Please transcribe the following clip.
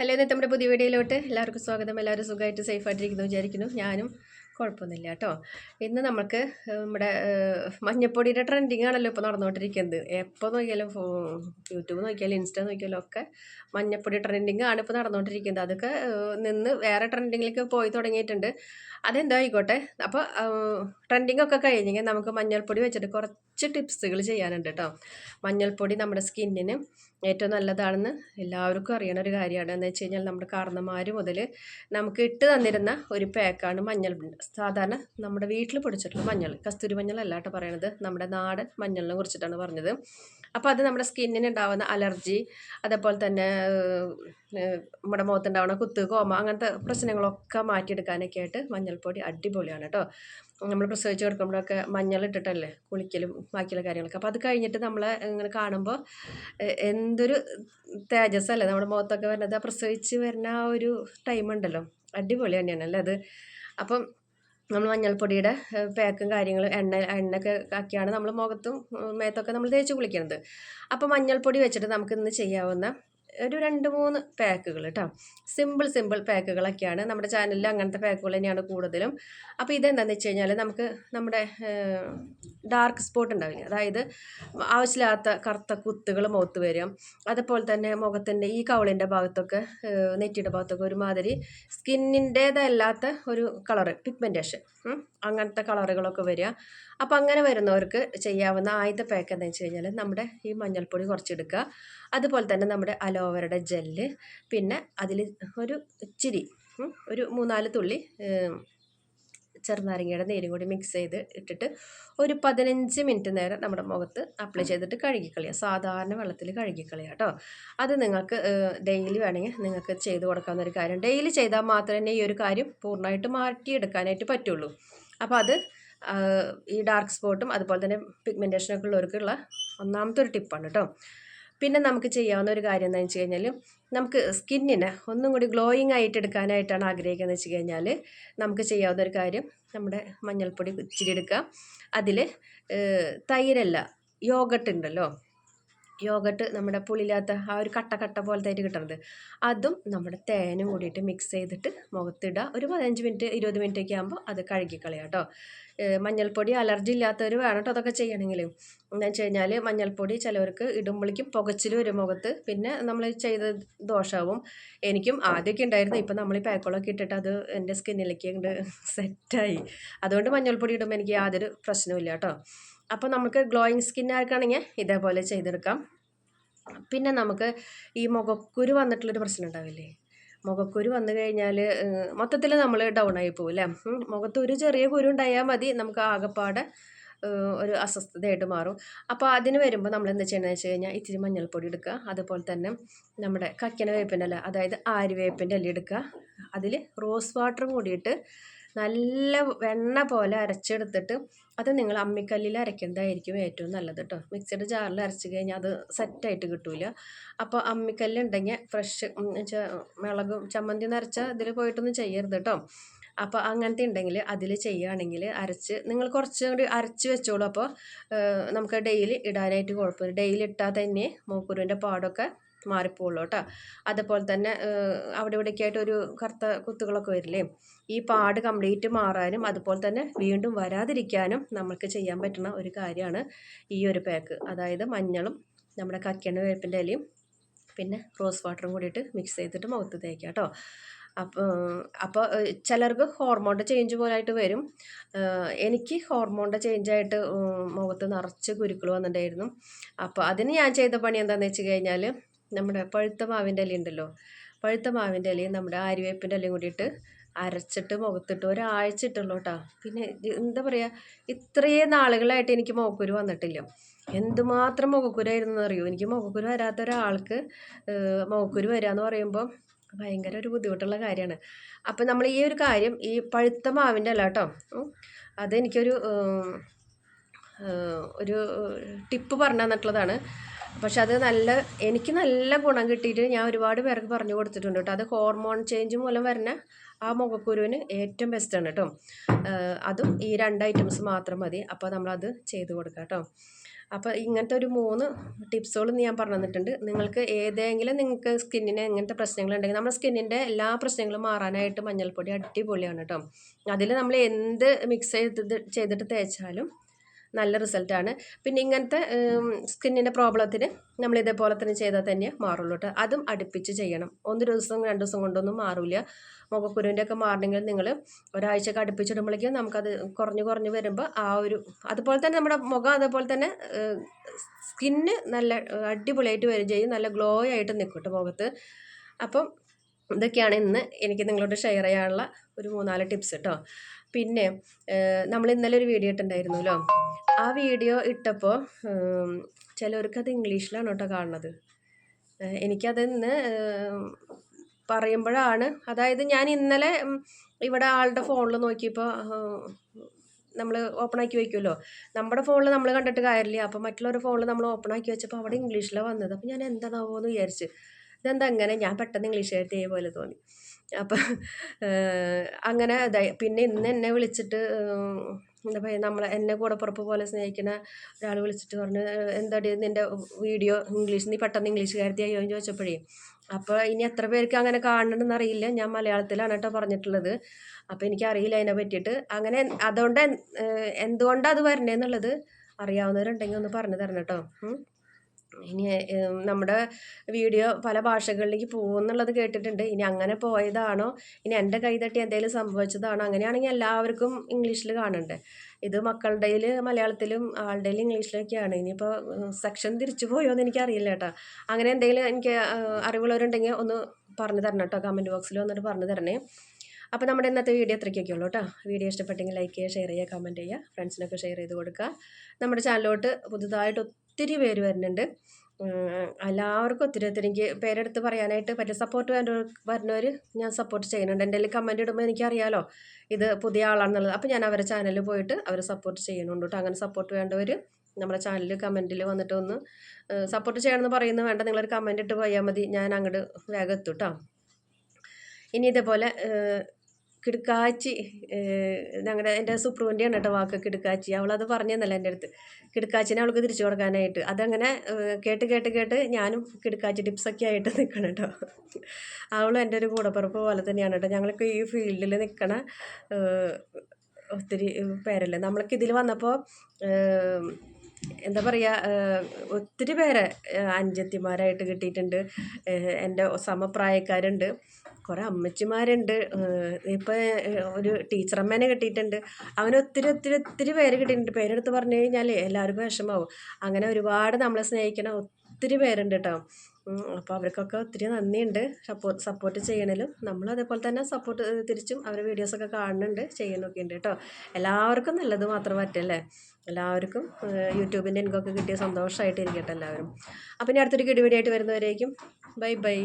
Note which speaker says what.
Speaker 1: Hello ഇന്നത്തെ നമ്മുടെ പുതിയ വീഡിയോയിലോട്ട് എല്ലാവർക്കും സ്വാഗതം. എല്ലാവരും സുഖമായിട്ട് സേഫായിട്ടിരിക്കുന്നു വിചാരിക്കുന്നു. ഞാനും കുഴപ്പമൊന്നുമില്ല കേട്ടോ. ഇന്ന് നമുക്ക് നമ്മുടെ മഞ്ഞപ്പൊടിയുടെ ട്രെൻഡിങ് ആണല്ലോ ഇപ്പോൾ നടന്നുകൊണ്ടിരിക്കുന്നത്. എപ്പോൾ നോക്കിയാലും യൂട്യൂബ് നോക്കിയാലും ഇൻസ്റ്റ നോക്കിയാലും ഒക്കെ മഞ്ഞപ്പൊടി ട്രെൻഡിങ് ആണ് ഇപ്പോൾ നടന്നുകൊണ്ടിരിക്കുന്നത്. അതൊക്കെ നിന്ന് വേറെ ട്രെൻഡിങ്ങിലേക്ക് പോയി തുടങ്ങിയിട്ടുണ്ട്. അതെന്തോ ആയിക്കോട്ടെ. അപ്പോൾ ട്രെൻഡിങ് ഒക്കെ കഴിഞ്ഞെങ്കിൽ നമുക്ക് മഞ്ഞൾപ്പൊടി വെച്ചിട്ട് കുറച്ച് ടിപ്സുകൾ ചെയ്യാനുണ്ട് കേട്ടോ. മഞ്ഞൾപ്പൊടി നമ്മുടെ സ്കിന്നിന് ഏറ്റവും നല്ലതാണെന്ന് എല്ലാവർക്കും അറിയണ ഒരു കാര്യമാണ്. എന്ന് വെച്ച് കഴിഞ്ഞാൽ നമ്മുടെ കാരണന്മാർ മുതൽ നമുക്ക് ഇട്ട് തന്നിരുന്ന ഒരു പാക്കാണ് മഞ്ഞൾ. സാധാരണ നമ്മുടെ വീട്ടിൽ പൊടിച്ചിട്ടുള്ള മഞ്ഞൾ കസ്തൂരി മഞ്ഞൾ കേട്ടോ പറയണത്. നമ്മുടെ നാടൻ മഞ്ഞളിനെ കുറിച്ചിട്ടാണ് പറഞ്ഞത്. അപ്പോൾ അത് നമ്മുടെ സ്കിന്നിന് ഉണ്ടാകുന്ന അലർജി അതേപോലെ തന്നെ നമ്മുടെ മുഖത്തുണ്ടാവണ കുത്ത് കോമ അങ്ങനത്തെ പ്രശ്നങ്ങളൊക്കെ മാറ്റിയെടുക്കാനൊക്കെ ആയിട്ട് മഞ്ഞൾപ്പൊടി അടിപൊളിയാണ് കേട്ടോ. നമ്മൾ പ്രസവിച്ച് കിടക്കുമ്പോഴൊക്കെ മഞ്ഞൾ ഇട്ടിട്ടല്ലേ കുളിക്കലും ബാക്കിയുള്ള കാര്യങ്ങളൊക്കെ. അപ്പോൾ അത് കഴിഞ്ഞിട്ട് നമ്മളെ ഇങ്ങനെ കാണുമ്പോൾ എന്തൊരു തേജസ്സല്ലേ നമ്മുടെ മുഖത്തൊക്കെ വരുന്നത്. ആ പ്രസവിച്ച് വരുന്ന ആ ഒരു ടൈം ഉണ്ടല്ലോ. അടിപൊളി തന്നെയാണ് അല്ലേ അത്. അപ്പം നമ്മൾ മഞ്ഞൾപ്പൊടിയുടെ പാക്കും കാര്യങ്ങളും എണ്ണ എണ്ണയൊക്കെ ആക്കിയാണ് നമ്മൾ മുഖത്തും മേത്തൊക്കെ നമ്മൾ തേച്ച് കുളിക്കുന്നത് അപ്പോൾ മഞ്ഞൾപ്പൊടി വെച്ചിട്ട് നമുക്ക് ഇന്ന് ചെയ്യാവുന്ന ഒരു രണ്ട് മൂന്ന് പാക്കുകൾ കേട്ടോ സിമ്പിൾ സിമ്പിൾ പാക്കുകളൊക്കെയാണ്. നമ്മുടെ ചാനലിൽ അങ്ങനത്തെ പാക്കുകൾ തന്നെയാണ് കൂടുതലും. അപ്പോൾ ഇതെന്താണെന്ന് വെച്ച് കഴിഞ്ഞാൽ നമുക്ക് നമ്മുടെ ഡാർക്ക് സ്പോട്ട് ഉണ്ടാവില്ല? അതായത് ആവശ്യമില്ലാത്ത കറുത്ത കുത്തുകൾ മുഖത്ത് വരും. അതുപോലെ തന്നെ മുഖത്തിന്റെ ഈ കവളിന്റെ ഭാഗത്തൊക്കെ നെറ്റിയുടെ ഭാഗത്തൊക്കെ ഒരുമാതിരി സ്കിന്നിന്റേതല്ലാത്ത ഒരു കളറ് പിഗ്മെന്റേഷൻ അങ്ങനത്തെ കളറുകളൊക്കെ വരിക. അപ്പോൾ അങ്ങനെ വരുന്നവർക്ക് ചെയ്യാവുന്ന ആദ്യത്തെ പാക്ക് എന്താ വെച്ച് കഴിഞ്ഞാൽ നമ്മുടെ ഈ മഞ്ഞൾപ്പൊടി കുറച്ചെടുക്കുക. അതുപോലെ തന്നെ നമ്മുടെ അലോവരയുടെ ജെല്ല് പിന്നെ അതിൽ ഒരു ഇച്ചിരി ഒരു മൂന്നാൽ തുള്ളി ചെറുനാരങ്ങയുടെ നീരും കൂടി മിക്സ് ചെയ്ത് ഇട്ടിട്ട് ഒരു പതിനഞ്ച് മിനിറ്റ് നേരം നമ്മുടെ മുഖത്ത് അപ്ലൈ ചെയ്തിട്ട് കഴുകിക്കളയുക. സാധാരണ വെള്ളത്തിൽ കഴുകിക്കളയുക കേട്ടോ. അത് നിങ്ങൾക്ക് ഡെയിലി വേണമെങ്കിൽ നിങ്ങൾക്ക് ചെയ്ത് കൊടുക്കാവുന്ന ഒരു കാര്യം. ഡെയിലി ചെയ്താൽ മാത്രമേ ഈ ഒരു കാര്യം പൂർണമായിട്ട് മാറ്റിയെടുക്കാനായിട്ട് പറ്റുള്ളൂ. അപ്പോൾ അത് ഈ ഡാർക്ക് സ്പോട്ടും അതുപോലെ തന്നെ പിഗ്മെന്റേഷനൊക്കെ ഉള്ളവർക്കുള്ള ഒന്നാമത്തെ ഒരു ടിപ്പാണ് കേട്ടോ. പിന്നെ നമുക്ക് ചെയ്യാവുന്ന ഒരു കാര്യം എന്താണെന്ന് വെച്ച് കഴിഞ്ഞാൽ നമുക്ക് സ്കിന്നിനെ ഒന്നും കൂടി ഗ്ലോയിങ് ആയിട്ട് എടുക്കാനായിട്ടാണ് ആഗ്രഹിക്കുന്നത് വെച്ച് കഴിഞ്ഞാൽ നമുക്ക് ചെയ്യാവുന്ന ഒരു കാര്യം നമ്മുടെ മഞ്ഞൾപ്പൊടി ഇച്ചിരി എടുക്കുക. അതിൽ തൈരല്ല യോഗട്ട് ഉണ്ടല്ലോ. യോഗട്ട് നമ്മുടെ പുളിയില്ലാത്ത ആ ഒരു കട്ട കട്ട പോലത്തെ ആയിട്ട് കിട്ടുന്നത് അതും നമ്മുടെ തേനും കൂടിയിട്ട് മിക്സ് ചെയ്തിട്ട് മുഖത്തിടുക ഒരു പതിനഞ്ച് മിനിറ്റ് ഇരുപത് മിനിറ്റ് ഒക്കെ ആകുമ്പോൾ അത് കഴുകിക്കളയാം കേട്ടോ മഞ്ഞൾപ്പൊടി അലർജി ഇല്ലാത്തവർ വേണം കേട്ടോ അതൊക്കെ ചെയ്യണമെങ്കിൽ എന്ന് വെച്ച് കഴിഞ്ഞാൽ മഞ്ഞൾപ്പൊടി ചിലവർക്ക് ഇടുമ്പോഴേക്കും പുകച്ചിൽ വരും മുഖത്ത്. പിന്നെ നമ്മൾ ചെയ്ത ദോഷമാവും എനിക്കും ആദ്യമൊക്കെ ഉണ്ടായിരുന്നു. ഇപ്പം നമ്മൾ ഈ പാക്കോളൊക്കെ ഇട്ടിട്ട് അത് എന്റെ സ്കിന്നിലേക്ക് സെറ്റായി അതുകൊണ്ട് മഞ്ഞൾപ്പൊടി ഇടുമ്പോൾ എനിക്ക് യാതൊരു പ്രശ്നവുമില്ല കേട്ടോ അപ്പോൾ നമുക്ക് ഗ്ലോയിങ് സ്കിന്നാർക്കാണെങ്കിൽ ഇതേപോലെ ചെയ്തെടുക്കാം. പിന്നെ നമുക്ക് ഈ മുഖക്കുരു വന്നിട്ടുള്ളൊരു പ്രശ്നം ഉണ്ടാവില്ലേ? മുഖക്കുരു വന്നു കഴിഞ്ഞാൽ മൊത്തത്തിൽ നമ്മൾ ഡൗൺ ആയി പോകും അല്ലേ മുഖത്ത് ഒരു ചെറിയ കുരു ഉണ്ടായാൽ മതി നമുക്ക് ആകെപ്പാടെ ഒരു അസ്വസ്ഥതയായിട്ട് മാറും. അപ്പോൾ അതിന് വരുമ്പോൾ നമ്മൾ എന്താ ചെയ്യണമെന്ന് വെച്ച് കഴിഞ്ഞാൽ ഇത്തിരി മഞ്ഞൾപ്പൊടി എടുക്കുക അതുപോലെ തന്നെ നമ്മുടെ കക്കന വേപ്പിന്റെ ഇല അതായത് ആര്യവേപ്പിന്റെ ഇല എടുക്കുക അതിൽ റോസ് വാട്ടറും കൂടിയിട്ട് നല്ല വെണ്ണ പോലെ അരച്ചെടുത്തിട്ട് അത് നിങ്ങൾ അമ്മിക്കല്ലിൽ അരയ്ക്കുന്നതായിരിക്കും ഏറ്റവും നല്ലത് കേട്ടോ മിക്സിയുടെ ജാറിൽ അരച്ച് കഴിഞ്ഞാൽ അത് സെറ്റായിട്ട് കിട്ടില്ല അപ്പോൾ അമ്മിക്കല്ല് ഉണ്ടെങ്കിൽ ഫ്രഷ് മുളകും ചമ്മന്തി നരച്ച ഇതിൽ പോയിട്ടൊന്നും ചെയ്യരുത് കേട്ടോ അപ്പോൾ അങ്ങനത്തെ ഉണ്ടെങ്കിൽ അതിൽ ചെയ്യുകയാണെങ്കിൽ അരച്ച് നിങ്ങൾ കുറച്ചും കൂടി അരച്ച് വെച്ചോളൂ. അപ്പോൾ നമുക്ക് ഡെയിലി ഇടാനായിട്ട് കുഴപ്പമില്ല. ഡെയിലി ഇട്ടാൽ തന്നെ മൂക്കുരുവിന്റെ പാടൊക്കെ മാറിപ്പോളൂ കേട്ടോ അതുപോലെ തന്നെ അവിടെ ഇവിടേക്കായിട്ടൊരു കറുത്ത കുത്തുകളൊക്കെ വരില്ലേ? ഈ പാട് കംപ്ലീറ്റ് മാറാനും അതുപോലെ തന്നെ വീണ്ടും വരാതിരിക്കാനും നമുക്ക് ചെയ്യാൻ പറ്റുന്ന ഒരു കാര്യമാണ് ഈ ഒരു പാക്ക്. അതായത് മഞ്ഞളും നമ്മുടെ കക്കണ വേപ്പിന്റെ ഇലയും പിന്നെ റോസ് വാട്ടറും കൂടിയിട്ട് മിക്സ് ചെയ്തിട്ട് മൗത്ത് തേക്കുക കേട്ടോ. അപ്പോൾ അപ്പോൾ ചിലർക്ക് ഹോർമോണിന്റെ ചേഞ്ച് പോലായിട്ട് വരും. എനിക്ക് ഹോർമോണിന്റെ ചേഞ്ചായിട്ട് മുഖത്ത് നിറച്ച് കുരുക്കൾ വന്നിട്ടുണ്ടായിരുന്നു. അപ്പോൾ അതിന് ഞാൻ ചെയ്ത പണി എന്താണെന്ന് വെച്ച് കഴിഞ്ഞാൽ നമ്മുടെ പഴുത്ത മാവിന്റെ ഇല ഉണ്ടല്ലോ പഴുത്ത മാവിന്റെ ഇലയും നമ്മുടെ ആര്യവേപ്പിന്റെ ഇലയും കൂടിയിട്ട് അരച്ചിട്ട് മുഖത്തിട്ട് ഒരാഴ്ച ഇട്ടുള്ളൂ കേട്ടോ പിന്നെ എന്താ പറയുക ഇത്രയും നാളുകളായിട്ട് എനിക്ക് മുഖക്കുരു വന്നിട്ടില്ല. എന്തുമാത്രം മുഖക്കുരായിരുന്നു എന്നറിയോ എനിക്ക് മുഖക്കുരു വരാത്ത ഒരാൾക്ക് മുഖക്കുരു വരിക എന്ന് പറയുമ്പോൾ ഭയങ്കര ഒരു ബുദ്ധിമുട്ടുള്ള കാര്യമാണ്. അപ്പം നമ്മൾ ഈ ഒരു കാര്യം ഈ പഴുത്ത മാവിന്റെ അല്ല കേട്ടോ. അതെനിക്കൊരു ഒരു ടിപ്പ് പറഞ്ഞു തന്നിട്ടുള്ളതാണ് പക്ഷെ അത് നല്ല എനിക്ക് നല്ല ഗുണം കിട്ടിയിട്ട് ഞാൻ ഒരുപാട് പേർക്ക് പറഞ്ഞു കൊടുത്തിട്ടുണ്ട് കേട്ടോ. അത് ഹോർമോൺ ചേഞ്ച് മൂലം വരുന്ന ആ മുഖക്കുരുവിന് ഏറ്റവും ബെസ്റ്റാണ് കേട്ടോ. അതും ഈ രണ്ട് ഐറ്റംസ് മാത്രം മതി. അപ്പോൾ നമ്മളത് ചെയ്ത് കൊടുക്കാം കേട്ടോ. അപ്പോൾ ഇങ്ങനത്തെ ഒരു മൂന്ന് ടിപ്സുകൾ ഞാൻ പറഞ്ഞു തന്നിട്ടുണ്ട്. നിങ്ങൾക്ക് ഏതെങ്കിലും നിങ്ങൾക്ക് സ്കിന്നിന് എങ്ങനത്തെ പ്രശ്നങ്ങളുണ്ടെങ്കിൽ നമ്മുടെ സ്കിന്നിന്റെ എല്ലാ പ്രശ്നങ്ങളും മാറാനായിട്ട് മഞ്ഞൾപ്പൊടി അടിപൊളിയാണ് കേട്ടോ. അതിൽ നമ്മൾ എന്ത് മിക്സ് ചെയ്ത് ചെയ്തിട്ട് തേച്ചാലും നല്ല റിസൾട്ടാണ്. പിന്നെ ഇങ്ങനത്തെ സ്കിന്നിന്റെ പ്രോബ്ലത്തിന് നമ്മൾ ഇതേപോലെ തന്നെ ചെയ്താൽ തന്നെ മാറുള്ളൂ കേട്ടോ അതും അടുപ്പിച്ച് ചെയ്യണം. ഒന്ന് ദിവസം രണ്ട് ദിവസം കൊണ്ടൊന്നും മാറില്ല മുഖക്കുരുവിന്റെ ഒക്കെ മാറണമെങ്കിൽ നിങ്ങൾ ഒരാഴ്ചയൊക്കെ അടുപ്പിച്ചിടുമ്പോഴേക്കും നമുക്കത് കുറഞ്ഞ് കുറഞ്ഞ് വരുമ്പോൾ ആ ഒരു അതുപോലെ തന്നെ നമ്മുടെ മുഖം അതേപോലെ തന്നെ സ്കിന്ന് നല്ല അടിപൊളിയായിട്ട് വരും ചെയ്യും. നല്ല ഗ്ലോ ആയിട്ട് നിൽക്കും കേട്ടോ മുഖത്ത്. അപ്പം ഇതൊക്കെയാണ് ഇന്ന് എനിക്ക് നിങ്ങളോട് ഷെയർ ചെയ്യാനുള്ള ഒരു മൂന്നാൽ ടിപ്സ് കേട്ടോ പിന്നെ നമ്മൾ ഇന്നലെ ഒരു വീഡിയോ ഇട്ടുണ്ടായിരുന്നല്ലോ ആ വീഡിയോ ഇട്ടപ്പോൾ ചിലവർക്കത് ഇംഗ്ലീഷിലാണ് കേട്ടോ കാണുന്നത്. എനിക്കതെന്ന് പറയുമ്പോഴാണ് അതായത് ഞാൻ ഇന്നലെ ഇവിടെ ആളുടെ ഫോണിൽ നോക്കിയപ്പോൾ നമ്മൾ ഓപ്പൺ ആക്കി വയ്ക്കുമല്ലോ നമ്മുടെ ഫോണിൽ നമ്മൾ കണ്ടിട്ട് കാര്യമില്ല. അപ്പോൾ മറ്റുള്ളവരുടെ ഫോണിൽ നമ്മൾ ഓപ്പൺ ആക്കി വെച്ചപ്പോൾ അവിടെ ഇംഗ്ലീഷിലാണ് വന്നത്. അപ്പോൾ ഞാൻ എന്താണാവോ എന്ന് വിചാരിച്ച്. ഇതെന്താ അങ്ങനെ ഞാൻ പെട്ടെന്ന് ഇംഗ്ലീഷ് ഇംഗ്ലീഷുകാരത്തെ പോലെ തോന്നി. അപ്പം അങ്ങനെ പിന്നെ ഇന്ന് എന്നെ വിളിച്ചിട്ട് എന്താ പറയുക നമ്മളെ എന്നെ കൂടപ്പുറപ്പ് പോലെ സ്നേഹിക്കുന്ന ഒരാൾ വിളിച്ചിട്ട് പറഞ്ഞു എന്താടി നിന്റെ വീഡിയോ ഇംഗ്ലീഷ് നീ പെട്ടെന്ന് ഇംഗ്ലീഷുകാരത്തിയായോ എന്ന് ചോദിച്ചപ്പോഴേ അപ്പോൾ ഇനി എത്ര പേർക്ക് അങ്ങനെ കാണണമെന്ന് അറിയില്ല. ഞാൻ മലയാളത്തിലാണ് കേട്ടോ പറഞ്ഞിട്ടുള്ളത്. അപ്പോൾ എനിക്കറിയില്ല അതിനെ പറ്റിയിട്ട്. അങ്ങനെ അതുകൊണ്ട് എന്തുകൊണ്ടാണ് അത് വരണേന്നുള്ളത് അറിയാവുന്നവരുണ്ടെങ്കിൽ ഒന്ന് പറഞ്ഞു തരണം കേട്ടോ. ഇനി നമ്മുടെ വീഡിയോ പല ഭാഷകളിലേക്ക് പോകുമെന്നുള്ളത് കേട്ടിട്ടുണ്ട്. ഇനി അങ്ങനെ പോയതാണോ? ഇനി എന്റെ കൈ തട്ടി എന്തെങ്കിലും സംഭവിച്ചതാണോ? അങ്ങനെയാണെങ്കിൽ എല്ലാവർക്കും ഇംഗ്ലീഷിൽ കാണണ്ടേ? ഇത് മക്കളുടെയിൽ മലയാളത്തിലും ആളുടെ ഇംഗ്ലീഷിലൊക്കെയാണ്. ഇനിയിപ്പോൾ സെക്ഷൻ തിരിച്ചു പോയോ എന്ന് എനിക്കറിയില്ല കേട്ടോ. അങ്ങനെ എന്തെങ്കിലും എനിക്ക് അറിവുള്ളവരുണ്ടെങ്കിൽ ഒന്ന് പറഞ്ഞു തരണം കേട്ടോ. കമന്റ് ബോക്സിൽ വന്നിട്ട് പറഞ്ഞു തരണേ. അപ്പോൾ നമ്മുടെ ഇന്നത്തെ വീഡിയോ അത്രയ്ക്കൊക്കെ ഉള്ളൂ കേട്ടോ. വീഡിയോ ഇഷ്ടപ്പെട്ടെങ്കിൽ ലൈക്ക് ചെയ്യുക ഷെയർ ചെയ്യുക കമന്റ് ചെയ്യുക ഫ്രണ്ട്സിനൊക്കെ ഷെയർ ചെയ്ത് കൊടുക്കുക. നമ്മുടെ ചാനലിലോട്ട് പുതുതായിട്ട് ഒത്തിരി പേര് വരുന്നുണ്ട്. എല്ലാവർക്കും ഒത്തിരി ഒത്തിരി എനിക്ക് പേരെടുത്ത് പറയാനായിട്ട് പറ്റിയ സപ്പോർട്ട് വേണ്ട വരുന്നവർ ഞാൻ സപ്പോർട്ട് ചെയ്യുന്നുണ്ട്. എന്റെ കമന്റ് ഇടുമ്പോൾ എനിക്കറിയാലോ ഇത് പുതിയ ആളാണെന്നുള്ളത്. അപ്പോൾ ഞാൻ അവരെ ചാനലിൽ പോയിട്ട് അവരെ സപ്പോർട്ട് ചെയ്യുന്നുണ്ട് കേട്ടോ അങ്ങനെ സപ്പോർട്ട് വേണ്ടവർ നമ്മുടെ ചാനലിൽ കമന്റിൽ വന്നിട്ട് ഒന്ന് സപ്പോർട്ട് ചെയ്യണമെന്ന് പറയുന്നത് വേണ്ട നിങ്ങളൊരു കമന്റ് ഇട്ട് പോയാൽ മതി. ഞാൻ അങ്ങോട്ട് വേഗം എത്തും കേട്ടോ ഇനി ഇതേപോലെ കിടുക്കാച്ചി ഞങ്ങളുടെ എന്റെ സുപ്രൂന്റെയാണ് കേട്ടോ വാക്ക് കിടുക്കാച്ചി. അവളത് പറഞ്ഞു തന്നല്ല എന്റെ അടുത്ത്. കിടുക്കാച്ചിനെ അവൾക്ക് തിരിച്ചു കൊടുക്കാനായിട്ട്. അതങ്ങനെ കേട്ട് കേട്ട് കേട്ട് ഞാനും കിടുക്കാച്ചി ടിപ്സൊക്കെ ആയിട്ട് നിൽക്കണം കേട്ടോ. അവളും എന്റെ ഒരു കൂടപ്പുറപ്പ് പോലെ തന്നെയാണ് കേട്ടോ. ഞങ്ങൾക്ക് ഈ ഫീൽഡിൽ നിൽക്കണ ഒത്തിരി പേരല്ലേ. നമ്മൾക്ക് ഇതിൽ വന്നപ്പോൾ എന്താ പറയുക ഒത്തിരി പേരെ അഞ്ചത്തിമാരായിട്ട് കിട്ടിയിട്ടുണ്ട്. എന്റെ സമപ്രായക്കാരുണ്ട്. കുറേ അമ്മച്ചിമാരുണ്ട്. ഇപ്പോൾ ഒരു ടീച്ചറമ്മേനെ കിട്ടിയിട്ടുണ്ട്. അങ്ങനെ ഒത്തിരി ഒത്തിരി ഒത്തിരി പേര് കിട്ടിയിട്ടുണ്ട്. പേരെടുത്ത് പറഞ്ഞു കഴിഞ്ഞാൽ എല്ലാവർക്കും വിഷമാവും. അങ്ങനെ ഒരുപാട് നമ്മളെ സ്നേഹിക്കണ ഒത്തിരി പേരുണ്ട് കേട്ടോ അപ്പോൾ അവർക്കൊക്കെ ഒത്തിരി നന്ദിയുണ്ട്. സപ്പോർട്ട് സപ്പോർട്ട് ചെയ്യണേലും നമ്മൾ അതേപോലെ തന്നെ സപ്പോർട്ട് തിരിച്ചും അവരുടെ വീഡിയോസൊക്കെ കാണുന്നുണ്ട് ചെയ്യുന്നൊക്കെ ഉണ്ട് കേട്ടോ എല്ലാവർക്കും നല്ലത് മാത്രം പറ്റല്ലേ എല്ലാവർക്കും യൂട്യൂബിന്റെ എനിക്കൊക്കെ കിട്ടിയ സന്തോഷമായിട്ടിരിക്കട്ടെ എല്ലാവരും. അപ്പം ഇനി അടുത്തൊരു കിടി വീഡിയോ ആയിട്ട് വരുന്നവരേക്കും ബൈ ബൈ.